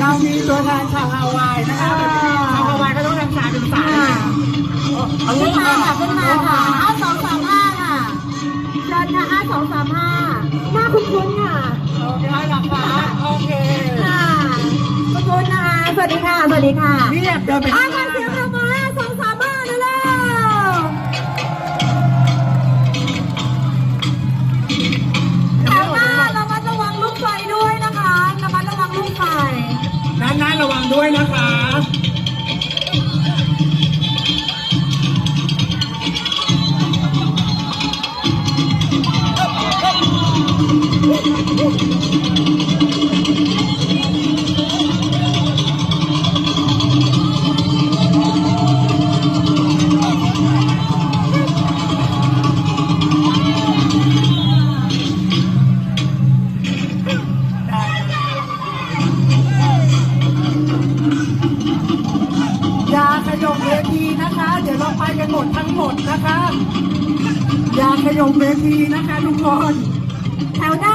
เรามีตัวแทนชาวฮาวายนะคะชาวฮาวายก็ต้องทำสายเป็นสายค่ะเอาขึ้งี้นมาค่ะขึ้นมาค่ะห้าสองสามห้าค่ะเชิญค่ะห้าสองสามห้าหน้าคุ้นๆค่ะโอเคหลักฐานโอเคค่ะคุ้นๆนะคะสวัสดีค่ะสวัสดีค่ะนี่แอบเดินไป ด้วยนะคะ ย่าขยมเวทีนะคะ เดี๋ยวเราไปกันหมดทั้งหมดนะคะ อย่าขยมเวทีนะคะทุกคน แถวหน้า